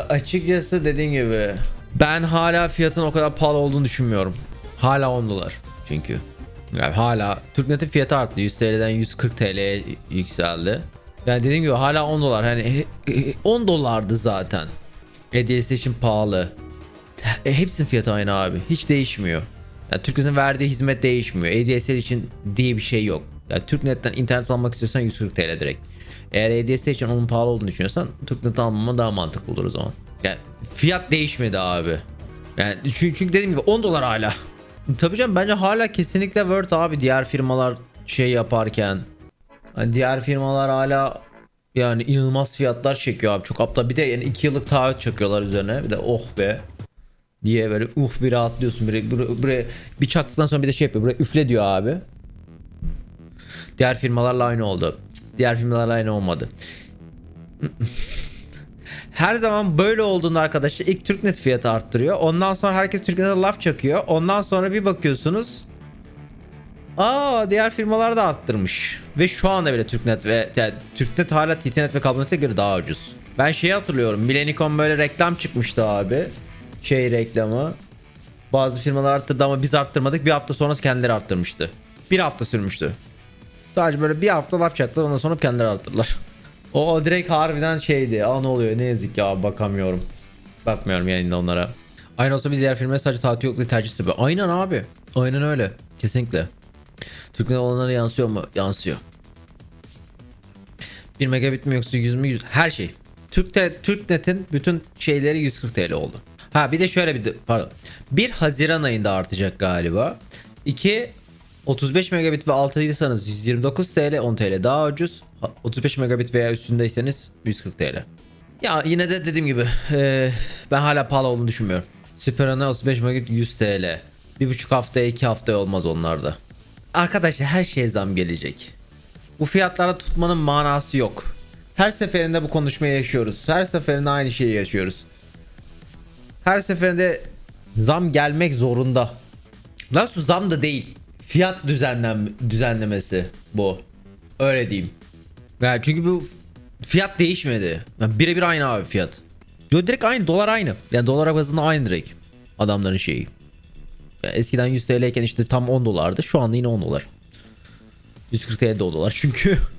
Açıkçası dediğin gibi ben hala fiyatın o kadar pahalı olduğunu düşünmüyorum. Hala 10 dolar çünkü. Yani hala Türknet'in fiyatı arttı. 100 TL'den 140 TL'ye yükseldi. Yani dediğim gibi hala 10 dolar. Hani e, e, 10 dolardı zaten. Hediyesi için pahalı. E, hepsinin fiyatı aynı abi. Hiç değişmiyor. Yani Türknet'in verdiği hizmet değişmiyor. ADSL için diye bir şey yok. Yani Türknet'ten internet almak istiyorsan 140 TL direkt. Eğer ADSL için onun pahalı olduğunu düşünüyorsan Türknet almama daha mantıklı olur o zaman. Yani fiyat değişmedi abi. Yani çünkü, çünkü dediğim gibi 10 dolar hala. Tabii canım bence hala kesinlikle Word abi diğer firmalar şey yaparken. Hani diğer firmalar hala yani inanılmaz fiyatlar çekiyor abi. Çok aptal. Bir de yani 2 yıllık taahhüt çakıyorlar üzerine. Bir de oh be diye böyle uh bir rahatlıyorsun. Buraya, buraya, buraya bir çaktıktan sonra bir de şey yapıyor. Buraya üfle diyor abi. Diğer firmalarla aynı oldu. Diğer firmalarla aynı olmadı. Her zaman böyle olduğunda arkadaşlar ilk Türknet fiyatı arttırıyor. Ondan sonra herkes Türknet'e laf çakıyor. Ondan sonra bir bakıyorsunuz. Aa diğer firmalar da arttırmış. Ve şu anda bile Türknet ve yani Türknet hala TTNet ve Kablonet göre daha ucuz. Ben şeyi hatırlıyorum. Millenicom böyle reklam çıkmıştı abi. Şey reklamı. Bazı firmalar arttırdı ama biz arttırmadık. Bir hafta sonra kendileri arttırmıştı. Bir hafta sürmüştü. Sadece böyle bir hafta laf çaktılar ondan sonra kendileri arttırdılar. O, o direkt harbiden şeydi. Aa ne oluyor ne yazık ya bakamıyorum. Bakmıyorum yani onlara. Aynı olsa bir diğer firmaya sadece tatil yok diye tercih sebebi. Aynen abi. Aynen öyle. Kesinlikle. Türknet olanlara yansıyor mu? Yansıyor. 1 megabit mi yoksa 100 mü? 100. Her şey. Türk Türknet'in bütün şeyleri 140 TL oldu. Ha bir de şöyle bir de, pardon. 1 Haziran ayında artacak galiba. 2 35 megabit ve altıysanız 129 TL 10 TL daha ucuz. 35 megabit veya üstündeyseniz 140 TL. Ya yine de dediğim gibi eee, ben hala pahalı olduğunu düşünmüyorum. Süper Ana 35 megabit 100 TL. Bir buçuk haftaya iki haftaya olmaz onlarda. Arkadaşlar her şeye zam gelecek. Bu fiyatlara tutmanın manası yok. Her seferinde bu konuşmayı yaşıyoruz. Her seferinde aynı şeyi yaşıyoruz. Her seferinde zam gelmek zorunda. Nasıl zam da değil. Fiyat düzenlem düzenlemesi bu. Öyle diyeyim. Yani çünkü bu fiyat değişmedi. Yani birebir aynı abi fiyat. Yo direkt aynı dolar aynı. Yani dolar bazında aynı direkt. Adamların şeyi. Ya eskiden 100 TL iken işte tam 10 dolardı. Şu anda yine 10 dolar. 140 TL de o dolar çünkü